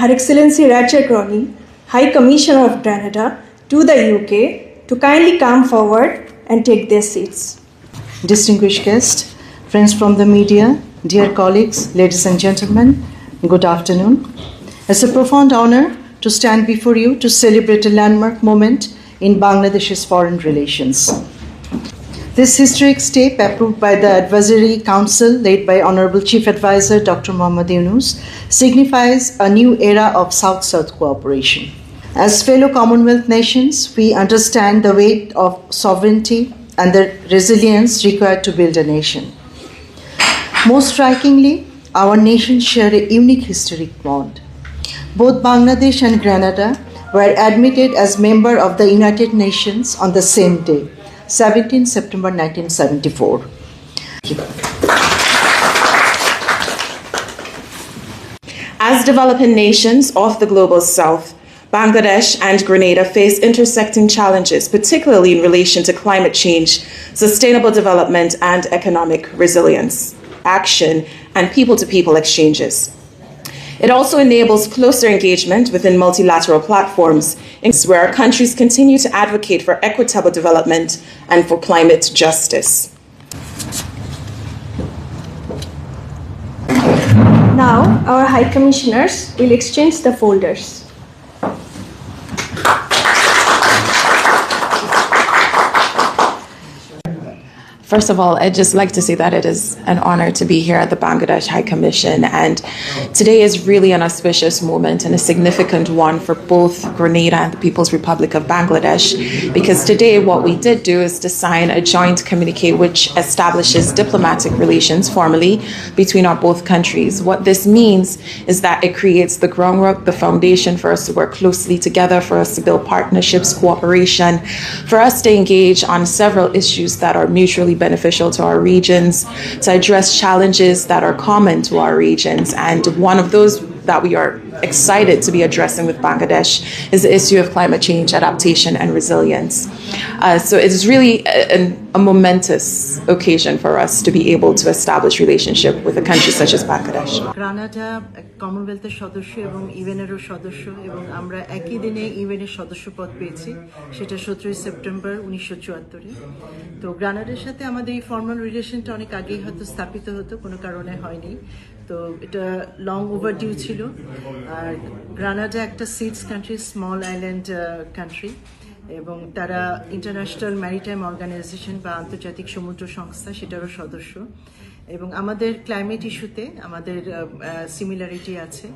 Her Excellency Ratchet Ronnie, High Commissioner of Granada, to the UK to kindly come forward and take their seats. Distinguished guests, friends from the media, dear colleagues, ladies and gentlemen, good afternoon. It's a profound honor to stand before you to celebrate a landmark moment in Bangladesh's foreign relations. This historic step, approved by the Advisory Council led by Honorable Chief Advisor Dr. Mohammad Yunus, signifies a new era of South South cooperation. As fellow Commonwealth nations, we understand the weight of sovereignty and the resilience required to build a nation. Most strikingly, our nations share a unique historic bond. Both Bangladesh and Grenada were admitted as members of the United Nations on the same day, 17 September 1974. As developing nations of the global south, Bangladesh and Grenada face intersecting challenges, particularly in relation to climate change, sustainable development, and economic resilience, action, and people to people exchanges. It also enables closer engagement within multilateral platforms where our countries continue to advocate for equitable development and for climate justice. Now, our High Commissioners will exchange the folders. First of all, I'd just like to say that it is an honor to be here at the Bangladesh High Commission. And today is really an auspicious moment and a significant one for both Grenada and the People's Republic of Bangladesh. Because today, what we did do is to sign a joint communique which establishes diplomatic relations formally between our both countries. What this means is that it creates the groundwork, the foundation for us to work closely together, for us to build partnerships, cooperation, for us to engage on several issues that are mutually beneficial to our regions, to address challenges that are common to our regions. And one of those that we are excited to be addressing with Bangladesh is the issue of climate change adaptation and resilience. Uh, so it is really a, a, momentous occasion for us to be able to establish relationship with a country such as Bangladesh. Canada কমনওয়েলথের সদস্য এবং ইউএনেরও সদস্য এবং আমরা একই দিনে ইউএনের সদস্য পদ পেয়েছি সেটা সতেরোই সেপ্টেম্বর উনিশশো চুয়াত্তরে তো গ্রানাডার সাথে আমাদের এই ফর্মাল রিলেশনটা অনেক আগেই হয়তো স্থাপিত হতো কোনো কারণে হয়নি তো এটা লং ওভারডিউ ছিল আর গ্রানাডা একটা SIDS country, small island country. এবং তারা ইন্টারন্যাশনাল ম্যারিটাইম অর্গানাইজেশন বা আন্তর্জাতিক সমুদ্র সংস্থা, সেটারও সদস্য। এবং আমাদের ক্লাইমেট ইস্যুতে আমাদের সিমিলারিটি আছে।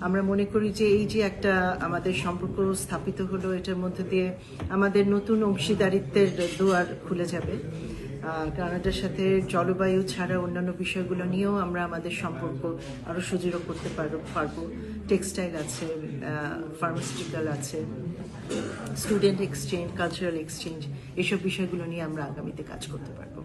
আমরা মনে করি যে এই যে একটা আমাদের সম্পর্ক স্থাপিত হলো, এটার মধ্যে দিয়ে আমাদের নতুন অংশীদারিত্বের দুয়ার খুলে যাবে। কানাডার সাথে জলবায়ু ছাড়া অন্যান্য বিষয়গুলো নিয়েও আমরা আমাদের সম্পর্ক আরও সুদৃঢ় করতে পারব টেক্সটাইল আছে ফার্মাসিউটিক্যাল আছে স্টুডেন্ট এক্সচেঞ্জ কালচারাল এক্সচেঞ্জ এসব বিষয়গুলো নিয়ে আমরা আগামীতে কাজ করতে পারব।